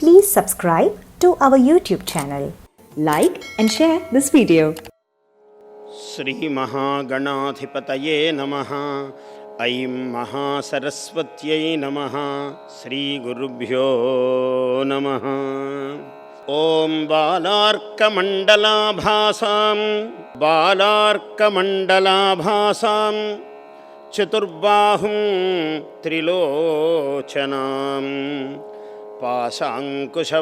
Please subscribe to our YouTube channel. Like and share this video. Shri మహాగణాధిపతయే నమ ఐం మహాసరస్వత్యై నమ శ్రీ గురుభ్యో నమ ఓం బాలార్కమండలాభాసాం బాలార్కమండలాభాసాం చతుర్బాహుం త్రిలోచనాం పాశాంకుశవరాభీతి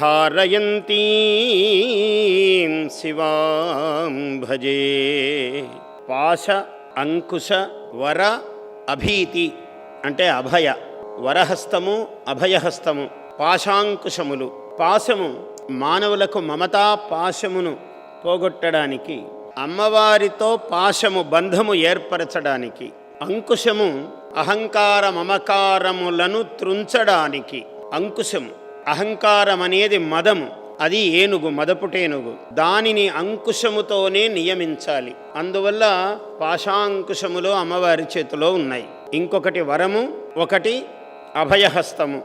ధారయంతీం శివాం భజే పాశ అంకుశ వర అభీతి అంటే అభయ వరహస్తము అభయహస్తము పాశాంకుశములు। పాశము మానవులకు మమతా పాశమును పోగొట్టడానికి అమ్మవారితో పాశము బంధము ఏర్పరచడానికి అంకుశము అహంకార మమకారములను త్రుంచడానికి అంకుశము. అహంకారం అనేది మదము. అది ఏనుగు మదపుటేనుగు. దానిని అంకుశముతోనే నియమించాలి. అందువల్ల పాశాంకుశములు అమ్మవారి చేతిలో ఉన్నాయి. ఇంకొకటి వరము ఒకటి అభయహస్తము.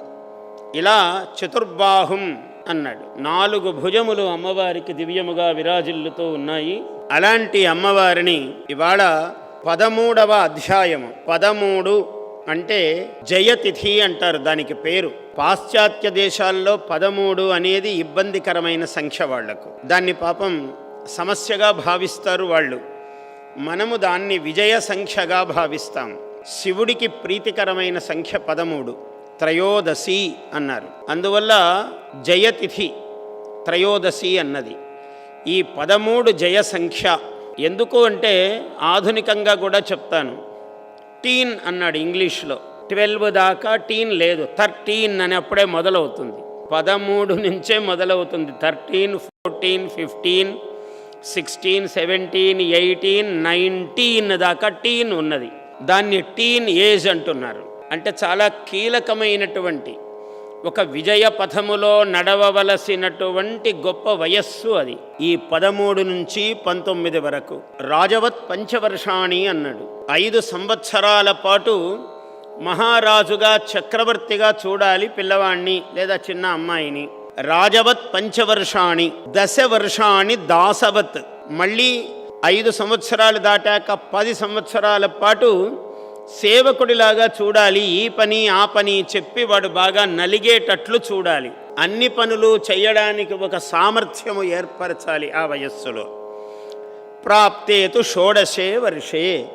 ఇలా చతుర్బాహుం అన్నాడు. నాలుగు భుజములు అమ్మవారికి దివ్యముగా విరాజిల్లుతూ ఉన్నాయి. అలాంటి అమ్మవారిని ఇవాళ పదమూడవ అధ్యాయము. పదమూడు అంటే జయతిథి అంటారు దానికి పేరు. పాశ్చాత్య దేశాల్లో పదమూడు అనేది ఇబ్బందికరమైన సంఖ్య వాళ్ళకు. దాన్ని పాపం సమస్యగా భావిస్తారు వాళ్ళు. మనము దాన్ని విజయ సంఖ్యగా భావిస్తాం. శివుడికి ప్రీతికరమైన సంఖ్య పదమూడు. త్రయోదశి అన్నారు. అందువల్ల జయతిథి త్రయోదశి అన్నది. ఈ పదమూడు జయ సంఖ్య ఎందుకు అంటే ఆధునికంగా కూడా చెప్తాను. టీన్ అన్నాడు ఇంగ్లీష్లో. ట్వెల్వ్ దాకా టీన్ లేదు. థర్టీన్ అని అప్పుడే మొదలవుతుంది. పదమూడు నుంచే మొదలవుతుంది. Thirteen fourteen fifteen sixteen seventeen eighteen nineteen దాకా టీన్ ఉన్నది. దాన్ని టీన్ ఏజ్ అంటున్నారు. అంటే చాలా కీలకమైనటువంటి ఒక విజయ పథములో నడవవలసినటువంటి గొప్ప వయస్సు అది. ఈ పదమూడు నుంచి పంతొమ్మిది వరకు. రాజవత్ పంచవర్షాణి అన్నాడు. ఐదు సంవత్సరాల పాటు మహారాజుగా చక్రవర్తిగా చూడాలి పిల్లవాణ్ణి లేదా చిన్న అమ్మాయిని. రాజవత్ పంచవర్షాణి దశ వర్షాణి దాసవత్. మళ్ళీ ఐదు సంవత్సరాలు దాటాక పది సంవత్సరాల పాటు సేవకుడిలాగా చూడాలి ఈ పని ఆ పని చెప్పి వాడు బాగా నలిగేటట్లు చూడాలి. అన్ని పనులు చేయడానికి ఒక సామర్థ్యము ఏర్పరచాలి ఆ వయస్సులో. ప్రాప్తేతు షోడశే వర్షే.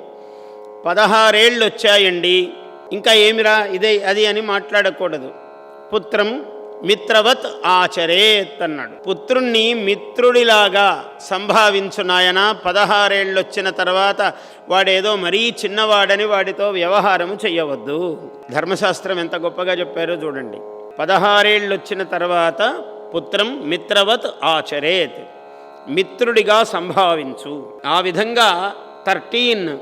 పదహారేళ్ళు వచ్చాయండి ఇంకా ఏమిరా? ఇదే అది అని మాట్లాడకూడదు. పుత్రం మిత్రవత్ ఆచరేత్ అన్నాడు. పుత్రుణ్ణి మిత్రుడిలాగా సంభావించు నాయన. పదహారేళ్ళు వచ్చిన తర్వాత వాడేదో మరీ చిన్నవాడని వాడితో వ్యవహారము చేయవద్దు ధర్మశాస్త్రం ఎంత గొప్పగా చెప్పారో చూడండి. పదహారేళ్ళు వచ్చిన తర్వాత పుత్రం మిత్రవత్ ఆచరేత్. మిత్రుడిగా సంభావించు. ఆ విధంగా థర్టీన్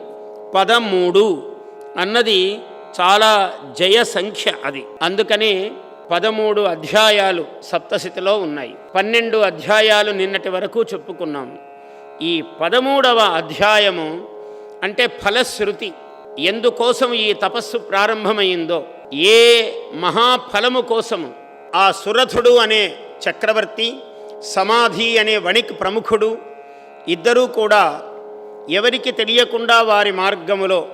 పదమూడు అన్నది చాలా జయ సంఖ్య అది. అందుకని పదమూడు అధ్యాయాలు సప్తశతిలో ఉన్నాయి. పన్నెండు అధ్యాయాలు నిన్నటి వరకు చెప్పుకున్నాం. ఈ పదమూడవ అధ్యాయము అంటే ఫలశ్రుతి ఎందుకోసం ఈ తపస్సు ప్రారంభమైందో ఏ మహాఫలము కోసము ఆ సురథుడు అనే చక్రవర్తి సమాధి అనే వణిక్ ప్రముఖుడు ఇద్దరూ కూడా ఎవరికి తెలియకుండా వారి మార్గములో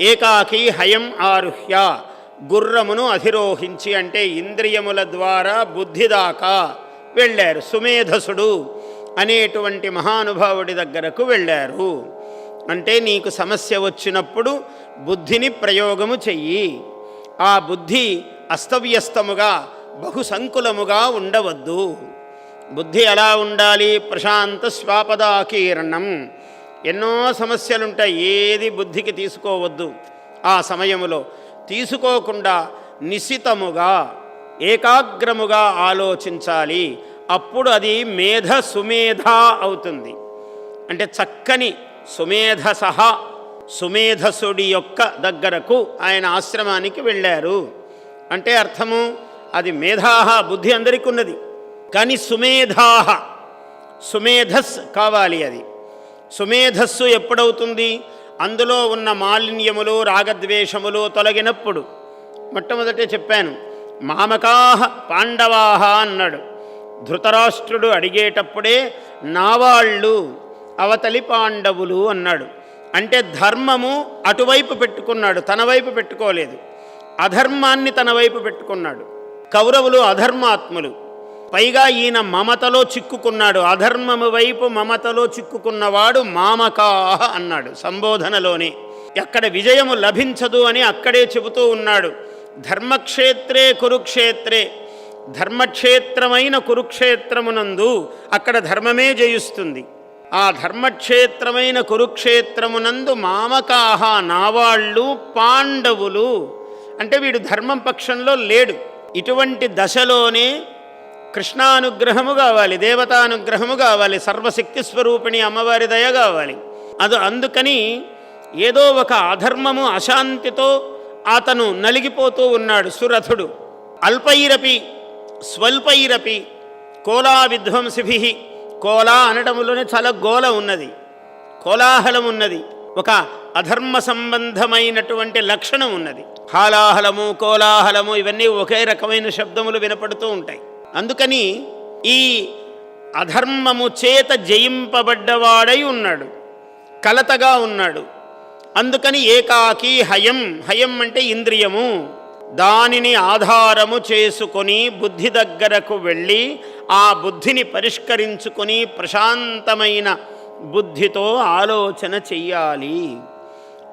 ఏకాకి హయం ఆరుహ్య గుర్రమును అధిరోహించి అంటే ఇంద్రియముల ద్వారా బుద్ధి దాకా వెళ్ళారు. సుమేధసుడు అనేటువంటి మహానుభావుడి దగ్గరకు వెళ్ళారు. అంటే నీకు సమస్య వచ్చినప్పుడు బుద్ధిని ప్రయోగము చెయ్యి. ఆ బుద్ధి అస్తవ్యస్తముగా బహుసంకులముగా ఉండవద్దు. బుద్ధి ఎలా ఉండాలి? ప్రశాంత స్వాపదాకీర్ణం. ఎన్నో సమస్యలుంటాయి. ఏది బుద్ధికి తీసుకోవద్దు. ఆ సమయములో తీసుకోకుండా నిశితముగా ఏకాగ్రముగా ఆలోచించాలి. అప్పుడు అది మేధ సుమేధ అవుతుంది. అంటే చక్కని సుమేధసహ సుమేధసుడి యొక్క దగ్గరకు ఆయన ఆశ్రమానికి వెళ్ళారు. అంటే అర్థము అది మేధాహ బుద్ధి అందరికీ ఉన్నది. కానీ సుమేధాహ సుమేధస్ కావాలి అది. సుమేధస్సు ఎప్పుడవుతుంది? అందులో ఉన్న మాలిన్యములు రాగద్వేషములు తొలగినప్పుడు మొట్టమొదటే చెప్పాను మామకాహ పాండవాహ అన్నాడు. ధృతరాష్ట్రుడు అడిగేటప్పుడే నావాళ్ళు అవతలి పాండవులు అన్నాడు. అంటే ధర్మము అటువైపు పెట్టుకున్నాడు తన వైపు పెట్టుకోలేదు. అధర్మాన్ని తన వైపు పెట్టుకున్నాడు. కౌరవులు అధర్మాత్ములు. పైగా ఈయన మమతలో చిక్కుకున్నాడు. అధర్మము వైపు మమతలో చిక్కుకున్నవాడు మామకాహ అన్నాడు సంబోధనలోనే. ఎక్కడ విజయము లభించదు అని అక్కడే చెబుతూ ఉన్నాడు. ధర్మక్షేత్రే కురుక్షేత్రే. ధర్మక్షేత్రమైన కురుక్షేత్రమునందు అక్కడ ధర్మమే జయిస్తుంది. ఆ ధర్మక్షేత్రమైన కురుక్షేత్రమునందు మామకాహ నావాళ్ళు పాండవులు అంటే వీడు ధర్మం పక్షంలో లేడు. ఇటువంటి దశలోనే కృష్ణానుగ్రహము కావాలి దేవతానుగ్రహము కావాలి సర్వశక్తి స్వరూపిణి అమ్మవారి దయ కావాలి. అది అందుకని ఏదో ఒక అధర్మము అశాంతితో అతను నలిగిపోతూ ఉన్నాడు సురథుడు. అల్పైరపి స్వల్పైరపి కోలా విధ్వంసిభి కోలా అనటములోనే చాలా గోల ఉన్నది కోలాహలం ఉన్నది ఒక అధర్మ సంబంధమైనటువంటి లక్షణం ఉన్నది. హాలాహలము కోలాహలము ఇవన్నీ ఒకే రకమైన శబ్దములు వినపడుతూ ఉంటాయి. అందుకని ఈ అధర్మము చేత జయింపబడ్డవాడై ఉన్నాడు కలతగా ఉన్నాడు. అందుకని ఏకాకి హయం హయం అంటే ఇంద్రియము. దానిని ఆధారము చేసుకొని బుద్ధి దగ్గరకు వెళ్ళి ఆ బుద్ధిని పరిష్కరించుకొని ప్రశాంతమైన బుద్ధితో ఆలోచన చెయ్యాలి.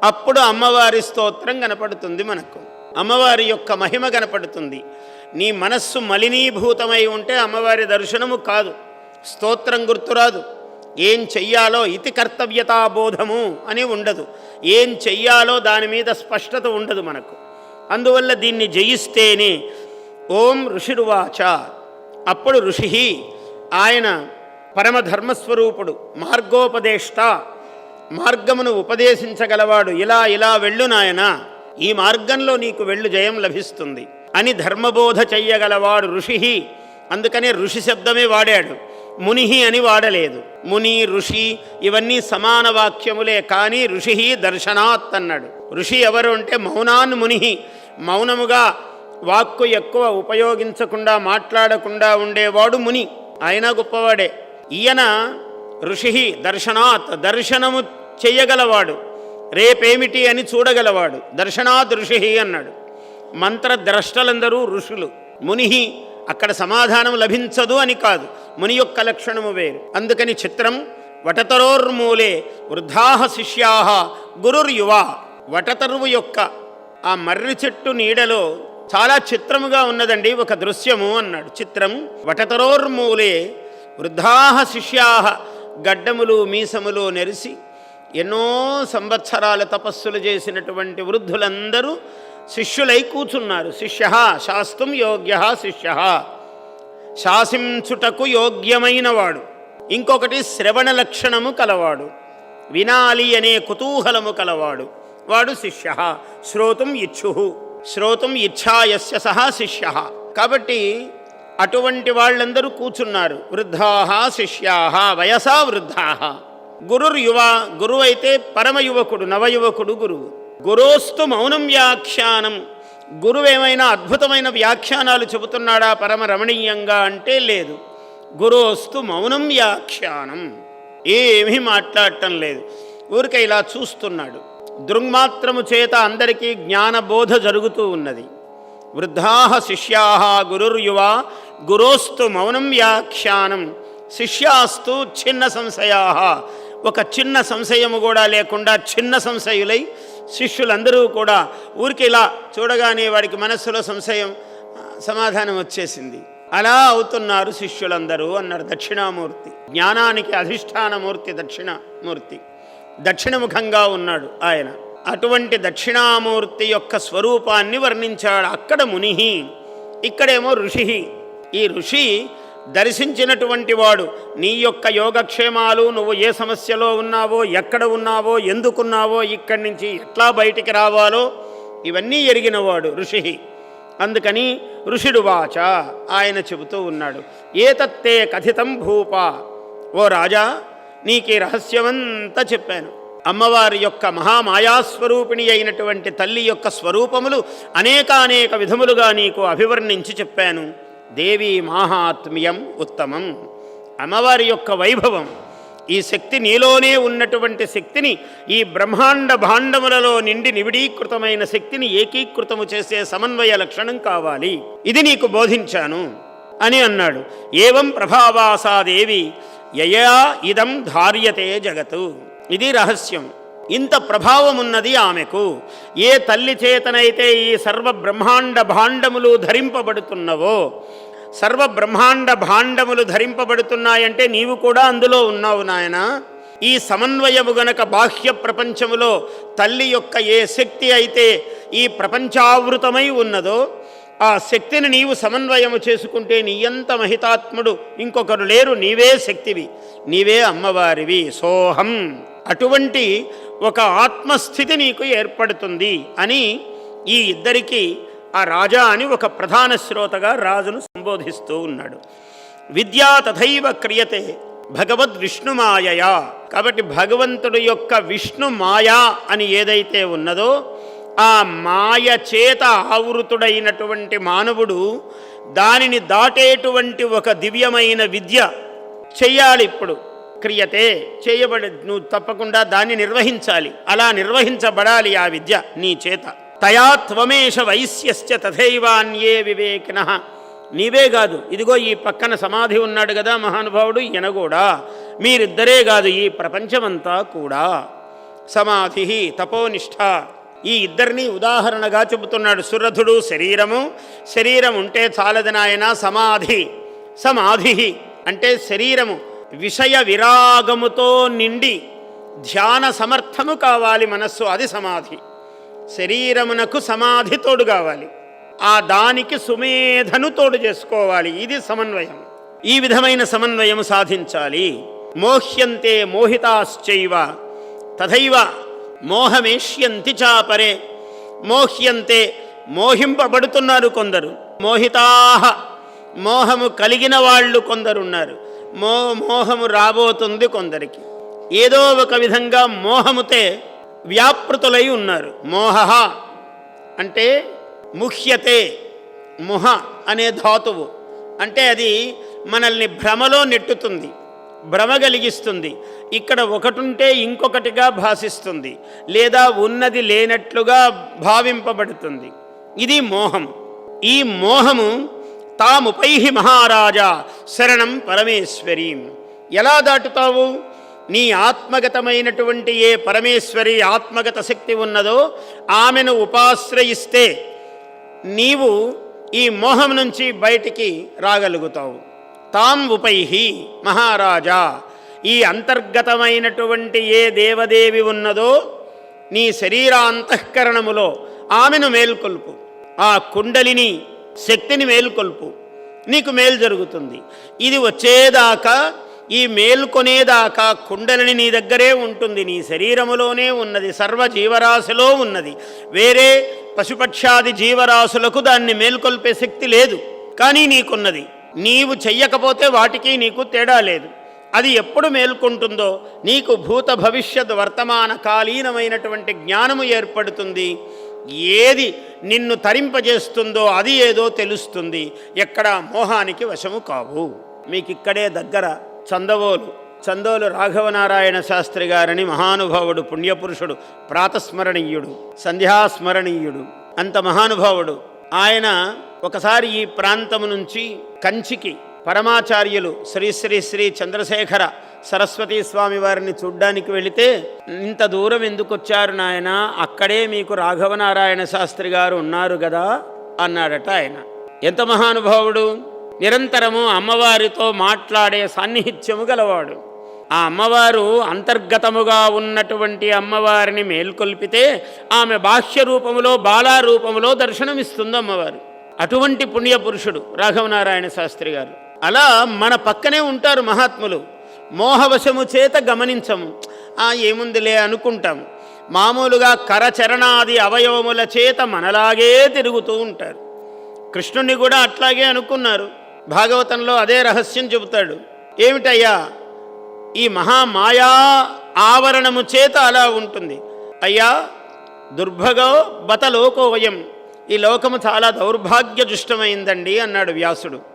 అప్పుడు అమ్మవారి స్తోత్రం కనపడుతుంది మనకు. అమ్మవారి యొక్క మహిమ కనపడుతుంది. నీ మనస్సు మలినీభూతమై ఉంటే అమ్మవారి దర్శనము కాదు. స్తోత్రం గుర్తురాదు. ఏం చెయ్యాలో ఇతి కర్తవ్యతాబోధము అని ఉండదు. ఏం చెయ్యాలో దాని మీద స్పష్టత ఉండదు మనకు. అందువల్ల దీన్ని జయిస్తేనే ఓం ఋషిరువాచ. అప్పుడు ఋషి ఆయన పరమధర్మస్వరూపుడు మార్గోపదేష్ట మార్గమును ఉపదేశించగలవాడు. ఇలా ఇలా వెళ్ళు నాయన. ఈ మార్గంలో నీకు వెళ్ళు జయం లభిస్తుంది. అని ధర్మబోధ చెయ్యగలవాడు ఋషి అందుకనే ఋషి శబ్దమే వాడాడు. మునిహి అని వాడలేదు. ముని ఋషి ఇవన్నీ సమాన వాక్యములే కానీ ఋషి దర్శనాత్ అన్నాడు ఋషి ఎవరు అంటే మౌనాన్ మునిహి. మౌనముగా వాక్కు ఎక్కువ ఉపయోగించకుండా మాట్లాడకుండా ఉండేవాడు ముని. ఆయన గొప్పవాడే. ఈయన ఋషి దర్శనాత్ దర్శనము చెయ్యగలవాడు. రేపేమిటి అని చూడగలవాడు. దర్శనాత్ ఋషి అన్నాడు. మంత్రద్రష్టలందరూ ఋషులు. మునిహి అక్కడ సమాధానం లభించదు అని కాదు. ముని యొక్క లక్షణము వేరు. అందుకని చిత్రం వటతరోర్మూలే వృద్ధాహ శిష్యాహ గురుర్యువ. వటతరువు యొక్క ఆ మర్రి చెట్టు నీడలో చాలా చిత్రముగా ఉన్నదండి ఒక దృశ్యము అన్నాడు. చిత్రం వటతరోర్మూలే వృద్ధాహ శిష్యాహ గడ్డములు మీసములు నెరిసి ఎన్నో సంవత్సరాల తపస్సులు చేసినటువంటి వృద్ధులందరూ శిష్యులై కూర్చున్నారు శిష్య శాస్త్రం యోగ్య శిష్య శాసించుటకు యోగ్యమైనవాడు. ఇంకొకటి శ్రవణ లక్షణము కలవాడు. వినాలి అనే కుతూహలము కలవాడు. వాడు శిష్య శ్రోతం ఇచ్చు శ్రోతం ఇచ్ఛాయస్య సహా శిష్య కాబట్టి అటువంటి వాళ్ళందరూ కూర్చున్నారు వృద్ధా శిష్యా వయసా వృద్ధా గురుర్ యువ గురువు అయితే పరమ యువకుడు నవయువకుడు గురువు. గురోస్తు మౌనం వ్యాఖ్యానం. గురువు ఏమైనా అద్భుతమైన వ్యాఖ్యానాలు చెబుతున్నాడా పరమ రమణీయంగా అంటే లేదు. గురోస్తు మౌనం వ్యాఖ్యానం. ఏమీ మాట్లాడటం లేదు. ఊరికే ఇలా చూస్తున్నాడు. దృంగ్మాత్రము చేత అందరికీ జ్ఞానబోధ జరుగుతూ ఉన్నది. వృద్ధా శిష్యా గురుర్యువ గురోస్తు మౌనం వ్యాఖ్యానం. శిష్యాస్తు చిన్న సంశయా. ఒక చిన్న సంశయము కూడా లేకుండా చిన్న సంశయులై శిష్యులందరూ కూడా ఊరికి ఇలా చూడగానే వాడికి మనస్సులో సంశయం సమాధానం వచ్చేసింది. అలా అవుతున్నారు శిష్యులందరూ అన్నారు దక్షిణామూర్తి. జ్ఞానానికి అధిష్టానమూర్తి దక్షిణమూర్తి. దక్షిణముఖంగా ఉన్నాడు ఆయన. అటువంటి దక్షిణామూర్తి యొక్క స్వరూపాన్ని వర్ణించాడు అక్కడ ముని ఇక్కడేమో ఋషి ఈ ఋషి దర్శించినటువంటి వాడు నీ యొక్క యోగక్షేమాలు నువ్వు ఏ సమస్యలో ఉన్నావో ఎక్కడ ఉన్నావో ఎందుకున్నావో ఇక్కడి నుంచి ఎట్లా బయటికి రావాలో ఇవన్నీ ఎరిగినవాడు ఋషి. అందుకని ఋషుడు వాచ ఆయన చెబుతూ ఉన్నాడు ఏతత్తే కథితం భూప. ఓ రాజా నీకు రహస్యమంతా చెప్పాను. అమ్మవారి యొక్క మహామాయాస్వరూపిణి అయినటువంటి తల్లి యొక్క స్వరూపములు అనేకానేక విధములుగా నీకు అభివర్ణించి చెప్పాను. దేవి మాహాత్మ్యం ఉత్తమం. అమ్మవారి యొక్క వైభవం. ఈ శక్తి నీలోనే ఉన్నటువంటి శక్తిని ఈ బ్రహ్మాండ భాండములలో నిండి నివిడీకృతమైన శక్తిని ఏకీకృతము చేసే సమన్వయ లక్షణం కావాలి. ఇది నీకు బోధించాను అని అన్నాడు. ఏవం ప్రభావాసాదేవి యయా ఇదం ధార్యతే జగతు. ఇది రహస్యం. ఇంత ప్రభావం ఉన్నది ఆమెకు. ఏ తల్లి చేతనైతే ఈ సర్వ బ్రహ్మాండ భాండములు ధరింపబడుతున్నవో సర్వ బ్రహ్మాండ భాండములు ధరింపబడుతున్నాయంటే నీవు కూడా అందులో ఉన్నావు నాయన. ఈ సమన్వయము గనక బాహ్య ప్రపంచములో తల్లి యొక్క ఏ శక్తి అయితే ఈ ప్రపంచావృతమై ఉన్నదో ఆ శక్తిని నీవు సమన్వయము చేసుకుంటే నీయంత మహితాత్ముడు ఇంకొకరు లేరు నీవే శక్తివి నీవే అమ్మవారివి. సోహం. అటువంటి ఒక ఆత్మస్థితి నీకు ఏర్పడుతుంది అని ఈ ఇద్దరికి ఆ రాజా అని ఒక ప్రధాన శ్రోతగా రాజును సంబోధిస్తూ ఉన్నాడు. విద్యా తథైవ క్రియతే భగవద్ విష్ణుమాయయా కాబట్టి భగవంతుడు యొక్క విష్ణు మాయా అని ఏదైతే ఉన్నదో ఆ మాయ చేత ఆవృతుడైనటువంటి మానవుడు దానిని దాటేటువంటి ఒక దివ్యమైన విద్య చెయ్యాలి ఇప్పుడు. క్రియతే చేయబడి నువ్వు తప్పకుండా దాన్ని నిర్వహించాలి. అలా నిర్వహించబడాలి ఆ విద్య నీ చేత. తయా త్వమేష వైశ్యశ్చ తథైవాన్యే వివేకిన. నీవే కాదు ఇదిగో ఈ పక్కన సమాధి ఉన్నాడు కదా మహానుభావుడు ఈయన కూడా. మీరిద్దరే కాదు ఈ ప్రపంచమంతా కూడా. సమాధి తపోనిష్ట ఈ ఇద్దరిని ఉదాహరణగా చెబుతున్నాడు సురథుడు శరీరము. శరీరం ఉంటే చాలది నాయన సమాధి. సమాధి అంటే శరీరము. విషయ విరాగముతో నిండి ధ్యాన సమర్థము కావాలి మనస్సు అది సమాధి. శరీరమునకు సమాధి తోడు కావాలి. ఆ దానికి సుమేధను తోడు చేసుకోవాలి. ఇది సమన్వయం. ఈ విధమైన సమన్వయము సాధించాలి. మోహ్యంతే మోహితాశ్చైవ తథైవ మోహమేష్యంతి చాపరే మోహ్యంతే మోహింపబడుతున్నారు కొందరు. మోహితాహ మోహము కలిగిన వాళ్ళు కొందరున్నారు. మో మోహము రాబోతుంది కొందరికి. ఏదో ఒక విధంగా మోహముతే వ్యాపృతులై ఉన్నారు. మోహ అంటే ముహ్యతే ముహ అనే ధాతువు. అంటే అది మనల్ని భ్రమలో నెట్టుతుంది భ్రమ కలిగిస్తుంది. ఇక్కడ ఒకటుంటే ఇంకొకటిగా భాషిస్తుంది లేదా ఉన్నది లేనట్లుగా భావింపబడుతుంది. ఇది మోహం. ఈ మోహము తాముపై మహారాజా శరణం పరమేశ్వరీం. ఎలా దాటుతావు? నీ ఆత్మగతమైనటువంటి ఏ పరమేశ్వరి ఆత్మగత శక్తి ఉన్నదో ఆమెను ఉపాశ్రయిస్తే నీవు ఈ మోహం నుంచి బయటికి రాగలుగుతావు. తాం ఉపైహి మహారాజా ఈ అంతర్గతమైనటువంటి ఏ దేవదేవి ఉన్నదో నీ శరీరాంతఃకరణములో ఆమెను మేల్కొల్పు. ఆ కుండలిని శక్తిని మేల్కొల్పు. నీకు మేలు జరుగుతుంది. ఇది వచ్చేదాకా ఈ మేల్కొనేదాకా కుండలిని నీ దగ్గరే ఉంటుంది. నీ శరీరములోనే ఉన్నది సర్వ జీవరాశిలో ఉన్నది. వేరే పశుపక్షాది జీవరాశులకు దాన్ని మేల్కొల్పే శక్తి లేదు. కానీ నీకున్నది. నీవు చెయ్యకపోతే వాటికి నీకు తేడా లేదు. అది ఎప్పుడు మేల్కొంటుందో నీకు భూత భవిష్యత్ వర్తమాన కాలీనమైనటువంటి జ్ఞానము ఏర్పడుతుంది. ఏది నిన్ను తరింపజేస్తుందో అది ఏదో తెలుస్తుంది. ఎక్కడ మోహానికి వశము కావు. మీకు ఇక్కడే దగ్గర చందవోలు చందోలు రాఘవనారాయణ శాస్త్రి గారని మహానుభావుడు పుణ్యపురుషుడు ప్రాతస్మరణీయుడు సంధ్యాస్మరణీయుడు అంత మహానుభావుడు. ఆయన ఒకసారి ఈ ప్రాంతము నుంచి కంచికి పరమాచార్యులు శ్రీ శ్రీ శ్రీ చంద్రశేఖర సరస్వతీ స్వామి వారిని చూడ్డానికి వెళితే ఇంత దూరం ఎందుకు వచ్చారు నాయన? అక్కడే మీకు రాఘవనారాయణ శాస్త్రి గారు ఉన్నారు కదా అన్నాడట ఆయన. ఎంత మహానుభావుడు? నిరంతరము అమ్మవారితో మాట్లాడే సాన్నిహిత్యము గలవాడు. ఆ అమ్మవారు అంతర్గతముగా ఉన్నటువంటి అమ్మవారిని మేల్కొల్పితే ఆమె బాహ్య రూపములో బాలా రూపములో దర్శనమిస్తుంది అమ్మవారు అటువంటి పుణ్యపురుషుడు రాఘవనారాయణ శాస్త్రి గారు. అలా మన పక్కనే ఉంటారు మహాత్ములు. మోహవశము చేత గమనించము. ఆ ఏముందిలే అనుకుంటాం. మామూలుగా కరచరణాది అవయవముల చేత మనలాగే తిరుగుతూ ఉంటారు. కృష్ణుణ్ణి కూడా అట్లాగే అనుకున్నారు. భాగవతంలో అదే రహస్యం చెబుతాడు. ఏమిటయ్యా? ఈ మహామాయా ఆవరణము చేత అలా ఉంటుంది. అయ్యా దుర్భగో బత లోకోవయం ఈ లోకము చాలా దౌర్భాగ్యజుష్టమైందండి అన్నాడు వ్యాసుడు.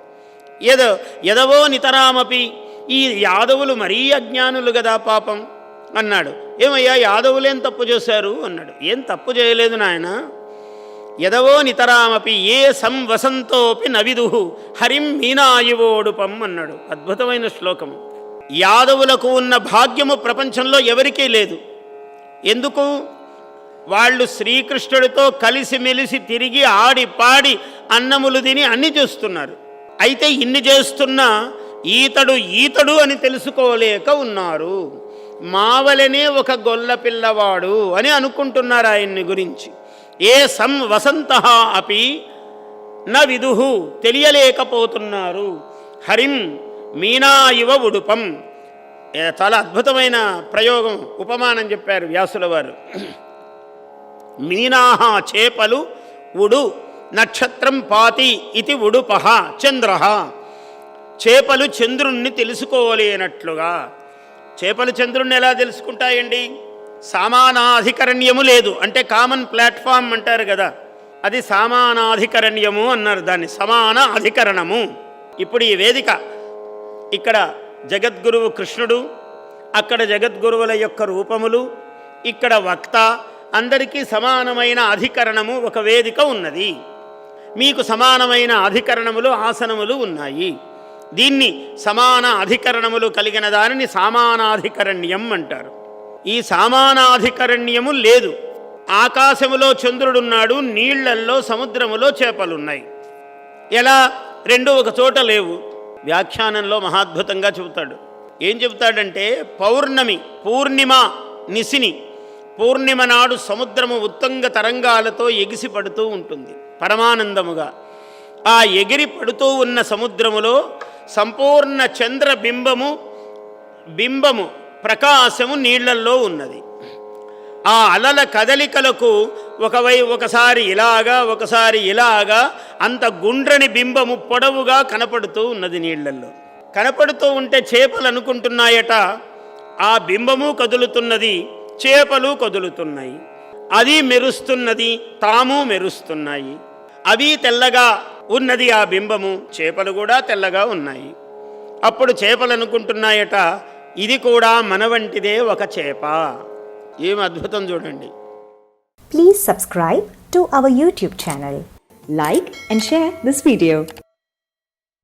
ఏదో ఎదవో నితరామపి. ఈ యాదవులు మరీ అజ్ఞానులు కదా పాపం అన్నాడు. ఏమయ్యా యాదవులేం తప్పు చేశారు? అన్నాడు. ఏం తప్పు చేయలేదు నాయన. ఎదవో నితరామపి ఏ సంవసంతోపి నవిదుహు హరిం మీనాయువోడుపం అన్నాడు. అద్భుతమైన శ్లోకము. యాదవులకు ఉన్న భాగ్యము ప్రపంచంలో ఎవరికీ లేదు. ఎందుకు? వాళ్ళు శ్రీకృష్ణుడితో కలిసిమెలిసి తిరిగి ఆడి పాడి అన్నములు తిని అన్ని చూస్తున్నారు. అయితే ఇన్ని చేస్తున్నా ఈతడు ఈతడు అని తెలుసుకోలేక ఉన్నారు. మావలనే ఒక గొల్ల పిల్లవాడు అని అనుకుంటున్నారు ఆయన్ని గురించి. ఏ సం వసంత అపి న విదుహు తెలియలేకపోతున్నారు. హరిం మీనా ఇవ ఉడుపం. చాలా అద్భుతమైన ప్రయోగం ఉపమానం చెప్పారు వ్యాసుల వారు మీనాహ చేపలు ఉడు నక్షత్రం పాతి ఇది ఉడుపహ చంద్ర. చేపలు చంద్రుణ్ణి తెలుసుకోలేనట్లుగా. చేపలు చంద్రుణ్ణి ఎలా తెలుసుకుంటాయండి? సామానాధికరణ్యము లేదు. అంటే కామన్ ప్లాట్ఫామ్ అంటారు కదా. అది సామానాధికరణ్యము అన్నారు దాన్ని. సమాన అధికరణము. ఇప్పుడు ఈ వేదిక. ఇక్కడ జగద్గురువు కృష్ణుడు అక్కడ జగద్గురువుల యొక్క రూపములు ఇక్కడ వక్త అందరికీ సమానమైన అధికరణము ఒక వేదిక ఉన్నది. మీకు సమానమైన అధికరణములు ఆసనములు ఉన్నాయి. దీన్ని సమాన అధికరణములు కలిగిన దానిని సామానాధికరణ్యం అంటారు. ఈ సామానాధికరణ్యము లేదు. ఆకాశములో చంద్రుడున్నాడు నీళ్ళల్లో సముద్రములో చేపలున్నాయి. ఎలా? రెండు ఒక చోట లేవు. వ్యాఖ్యానంలో మహాద్భుతంగా చెబుతాడు. ఏం చెబుతాడంటే పౌర్ణమి పూర్ణిమ నిసిని పూర్ణిమ నాడు సముద్రము ఉత్తంగ తరంగాలతో ఎగిసి పడుతూ ఉంటుంది. పరమానందముగా. ఆ ఎగిరి పడుతూ ఉన్న సముద్రములో సంపూర్ణ చంద్రబింబము బింబము ప్రకాశము నీళ్ళల్లో ఉన్నది. ఆ అలల కదలికలకు ఒకవై ఒకసారి ఇలాగా ఒకసారి ఇలాగా అంత గుండ్రని బింబము పొడవుగా కనపడుతూ ఉన్నది నీళ్ళల్లో. కనపడుతూ ఉంటే చేపలు అనుకుంటున్నాయట. ఆ బింబము కదులుతున్నది చేపలు కదులుతున్నాయి. అది మెరుస్తున్నది తాము మెరుస్తున్నాయి. అవి తెల్లగా ఉన్నది ఆ బింబము చేపలు కూడా తెల్లగా ఉన్నాయి. అప్పుడు చేపలు అనుకుంటున్నాయట ఇది కూడా మన వంటిదే ఒక చేప. ఏం అద్భుతం చూడండి. Please subscribe to our YouTube channel like and share this video